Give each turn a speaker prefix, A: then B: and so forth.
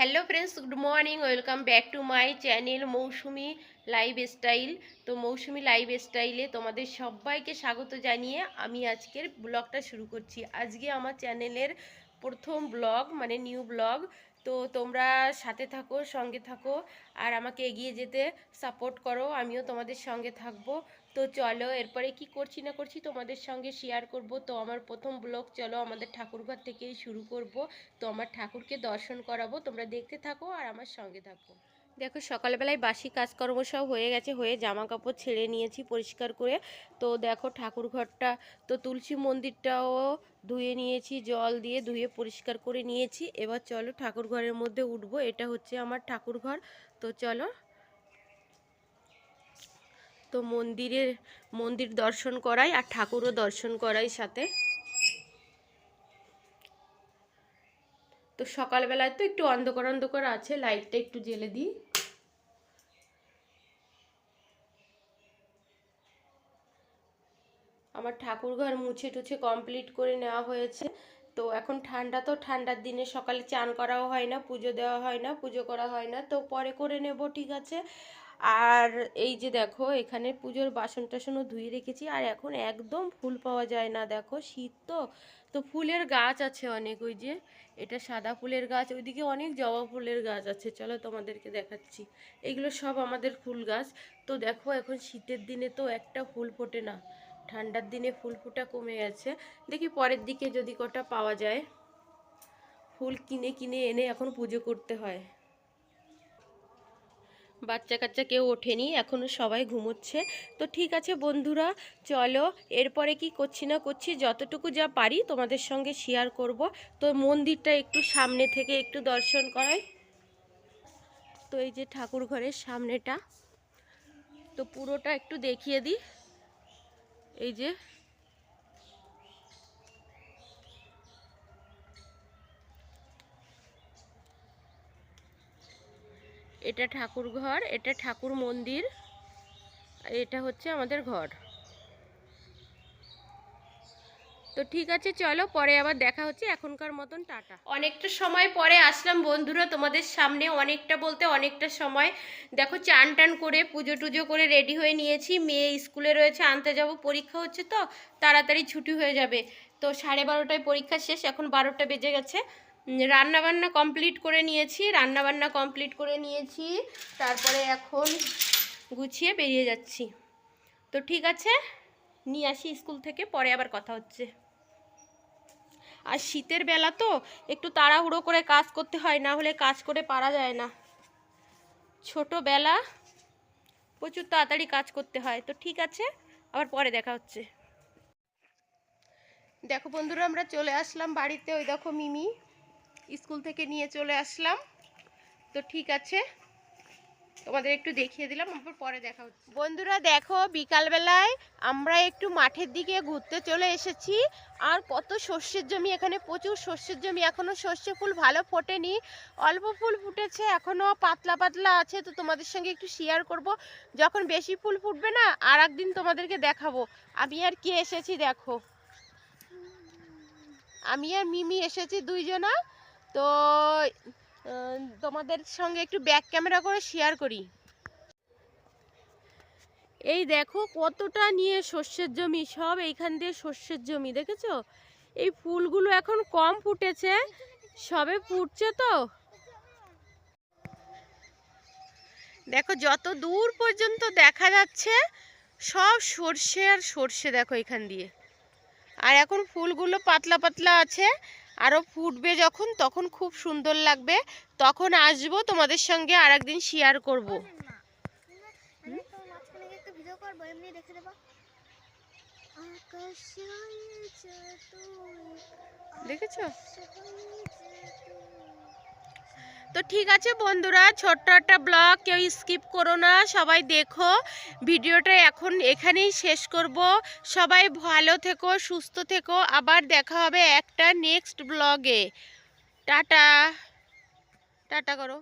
A: Hello friends good morning welcome back to my channel Moushumi live style তো Moushumi live স্টাইলে তোমাদের সবাইকে স্বাগত জানিয়ে আমি আজকের ব্লগটা শুরু করছি। আজকে আমার চ্যানেলের প্রথম ব্লগ মানে নিউ ব্লগ। তো তোমরা সাথে থাকো, সঙ্গে থাকো, আর আমাকে এগিয়ে যেতে সাপোর্ট করো, আমিও তোমাদের সঙ্গে থাকব। তো চলো, এরপরে কি করছি না করছি তোমাদের সঙ্গে শেয়ার করব। তো আমার প্রথম ব্লগ চলো আমাদের ঠাকুরঘর থেকেই শুরু করব। তো আমার ঠাকুরকে দর্শন করাবো, তোমরা দেখতে থাকো আর আমার সঙ্গে থাকো। দেখো, সকালবেলায় বাসি কাজকর্ম সব হয়ে গেছে, হয়ে জামা কাপড় ছেড়ে নিয়েছি পরিষ্কার করে। তো দেখো ঠাকুর ঘরটা তো তুলসী মন্দিরটাও ধুয়ে নিয়েছি, জল দিয়ে ধুয়ে পরিষ্কার করে নিয়েছি। এবার চলো ঠাকুর ঘরের মধ্যে উঠবো, এটা হচ্ছে আমার ঠাকুর ঘর তো চলো তো মন্দিরের, মন্দির দর্শন করাই আর ঠাকুরও দর্শন করাই সাথে। তো সকালবেলায় তো একটু অন্ধকার অন্ধকার আছে, লাইটটা একটু জ্বেলে দিই। আমার ঠাকুর ঘর মুছে টুছে কমপ্লিট করে নেওয়া হয়েছে। তো এখন ঠান্ডা তো, ঠান্ডার দিনে সকালে চান করাও হয় না, পুজো দেওয়া হয় না, পুজো করা হয় না। তো পরে করে নেব, ঠিক আছে। আর এই যে দেখো, এখানে পুজোর বাসন টাসনও ধুয়ে রেখেছি। আর এখন একদম ফুল পাওয়া যায় না, দেখো শীত তো। তো ফুলের গাছ আছে অনেক, ওই যে এটা সাদা ফুলের গাছ, ওইদিকে অনেক জবা ফুলের গাছ আছে। চলো তোমাদেরকে দেখাচ্ছি। এগুলো সব আমাদের ফুল গাছ। তো দেখো, এখন শীতের দিনে তো একটা ফুল ফোটে না। ঠান্ডার দিনে ফুল ফুটা কমে গেছে। দেখি পরের দিকে যদি কটা পাওয়া যায়। ফুল কিনে কিনে এনে এখন পুজো করতে হয়। বাচ্চা কাচ্চা কেউ ওঠেনি এখনও সবাই ঘুমোচ্ছে। তো ঠিক আছে বন্ধুরা, চলো এরপরে কি করছি না করছি, যতটুকু যা পারি তোমাদের সঙ্গে শেয়ার করব। তো মন্দিরটা একটু সামনে থেকে একটু দর্শন করাই। তো এই যে ঠাকুর ঘরের সামনেটা, তো পুরোটা একটু দেখিয়ে দিই। এই যে এটা ঠাকুর ঘর, এটা ঠাকুর মন্দির, এটা হচ্ছে আমাদের ঘর। তো ঠিক আছে, চলো পরে আবার দেখা হচ্ছে, এখনকার মতন টাটা। অনেকটা সময় পরে আসলাম বন্ধুরা, তোমাদের সামনে অনেকটা বলতে অনেকটা সময়। দেখো চান টান করে পুজো টুজো করে রেডি হয়ে নিয়েছি, মেয়ে স্কুলে রয়েছে, আনতে যাব, পরীক্ষা হচ্ছে তো, তাড়াতাড়ি ছুটি হয়ে যাবে। তো সাড়ে বারোটায় পরীক্ষা শেষ, এখন বারোটা বেজে গেছে। রান্না বান্না কমপ্লিট করে নিয়েছি রান্না বান্না কমপ্লিট করে নিয়েছি। তারপরে এখন গুছিয়ে বেরিয়ে যাচ্ছি। তো ঠিক আছে, নিয়ে আসি স্কুল থেকে, পরে আবার কথা হচ্ছে। আর শীতের বেলা তো একটু তাড়াহুড়ো করে কাজ করতে হয়, না হলে কাজ করে পারা যায় না। ছোটোবেলা প্রচুর তাড়াতাড়ি কাজ করতে হয়। তো ঠিক আছে, আবার পরে দেখা হচ্ছে। দেখো বন্ধুরা, আমরা চলে আসলাম বাড়িতে, ওই দেখো মিমি। স্কুল থেকে নিয়ে চলে আসলাম। তো ঠিক আছে, তোমাদের একটু দেখিয়ে দিলাম আবার পরে দেখা হচ্ছে। বন্ধুরা দেখো, বিকালবেলায় আমরা একটু মাঠের দিকে ঘুরতে চলে এসেছি। আর কত সর্ষের জমি এখানে, প্রচুর সর্ষের জমি। এখনও সর্ষে ফুল ভালো ফোটেনি। অল্প ফুল ফুটেছে, এখনও পাতলা পাতলা আছে। তো তোমাদের সঙ্গে একটু শেয়ার করব। যখন বেশি ফুল ফুটবে না, আর একদিন তোমাদেরকে দেখাবো। আমি আর কে এসেছি দেখো। আমি আর মিমি এসেছি দুইজনা। তো তোমাদের সঙ্গে একটু ব্যাক ক্যামেরা করে শেয়ার করি। এই দেখো কতটা নিয়ে শস্যের জমি, সব এইখান দিয়ে শস্যের জমি, দেখেছ? এই ফুলগুলো এখন কম ফুটেছে, সবে ফুটছে তো। দেখো, যত দূর পর্যন্ত দেখা যাচ্ছে, সব সর্ষে আর সর্ষে দেখো এখান দিয়ে। আর এখন ফুলগুলো পাতলা পাতলা আছে আরও ফুটবে যখন তখন খুব সুন্দর লাগবে। তখন আসব তোমাদের সঙ্গে আর একদিন শেয়ার করব দেখেছ। তো ঠিক আছে বন্ধুরা, ছোট্ট একটা ব্লগ, কেউ স্কিপ করো না, সবাই দেখো। ভিডিওটা এখন এখানেই শেষ করব। সবাই ভালো থেকো, সুস্থ থেকো, আবার দেখা হবে একটা নেক্সট ব্লগে। টাটা। টাটা করো।